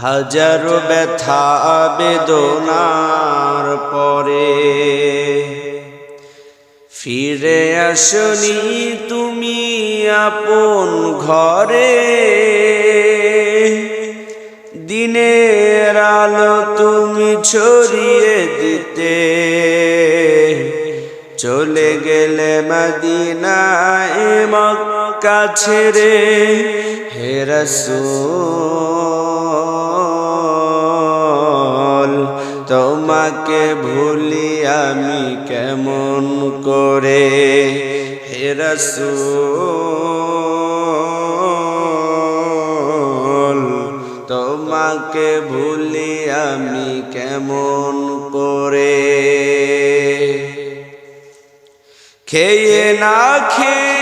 হাজারো ব্যথা বেদনার পরে। ফিরে আসনি তুমি আপন ঘরে। দিনের আলো তুমি ছড়িয়ে দিতে। চলে গেলে মদিনায় মক্কা ছেড়ে হে তোমাকে ভুলি আমি কেমন করে? হে তোমাকে ভুলি আমি কেমন করে? খেয়ে না খেয়ে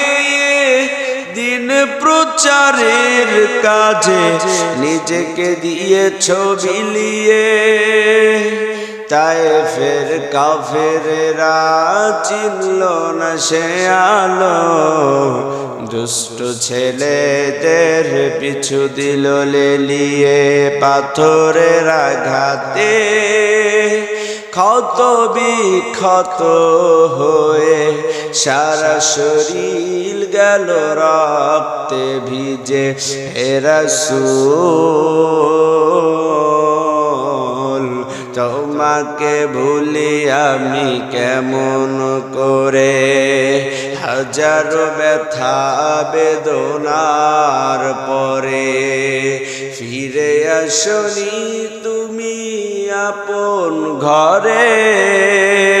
প্রচারের কাজে নিজেকে দিয়ে ছবিলিয়ে তাই ফের কাফেরেরা চিনল না সে আলো। দুষ্ট ছেলেদের পিছু দিল লেলিয়ে পাথরের আঘাতে। ক্ষত বিক্ষত হয়ে সারা শরীর গেল রক্তে ভিজে হেরাসুল তোমাকে ভুলি আমি কেমন করে? হাজারো ব্যথা, বেদনার পরে ফিরে আসনি তুমি আপন ঘরে।